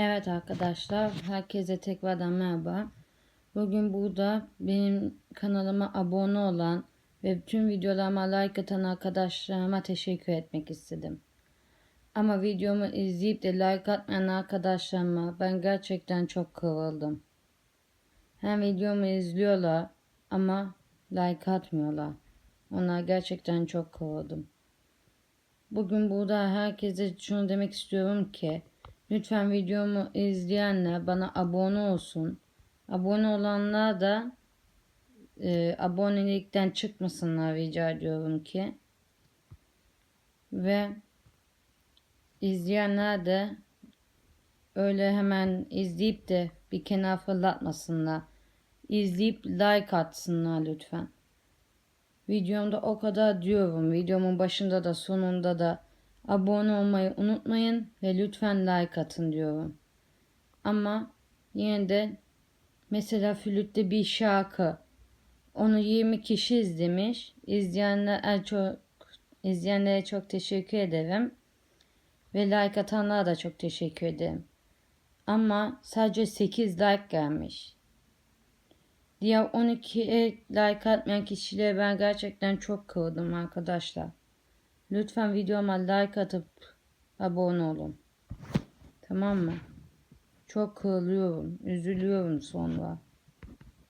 Evet arkadaşlar, herkese tekrardan merhaba. Bugün burada benim kanalıma abone olan ve tüm videolarıma like atan arkadaşlarıma teşekkür etmek istedim. Ama videomu izleyip de like atmayan arkadaşlarıma ben gerçekten çok kırıldım. Hem videomu izliyorlar ama like atmıyorlar. Onlar gerçekten çok kırıldım. Bugün burada herkese şunu demek istiyorum ki lütfen videomu izleyenler bana abone olsun. Abone olanlar da e, abonelikten çıkmasınlar rica ediyorum ki. Ve izleyenler de öyle hemen izleyip de bir kenar fırlatmasınlar. İzleyip like atsınlar lütfen. Videomda o kadar diyorum. Videomun başında da sonunda da abone olmayı unutmayın ve lütfen like atın diyorum. Ama yine de mesela flütte bir şarkı onu 20 kişi izlemiş. İzleyenler çok izleyenlere çok teşekkür ederim. Ve like atanlara da çok teşekkür ederim. Ama sadece 8 like gelmiş. Diğer 12'ye like atmayan kişilere ben gerçekten çok kırdım arkadaşlar. Lütfen videoma like atıp abone olun. Tamam mı? Çok kırılıyorum. Üzülüyorum sonra.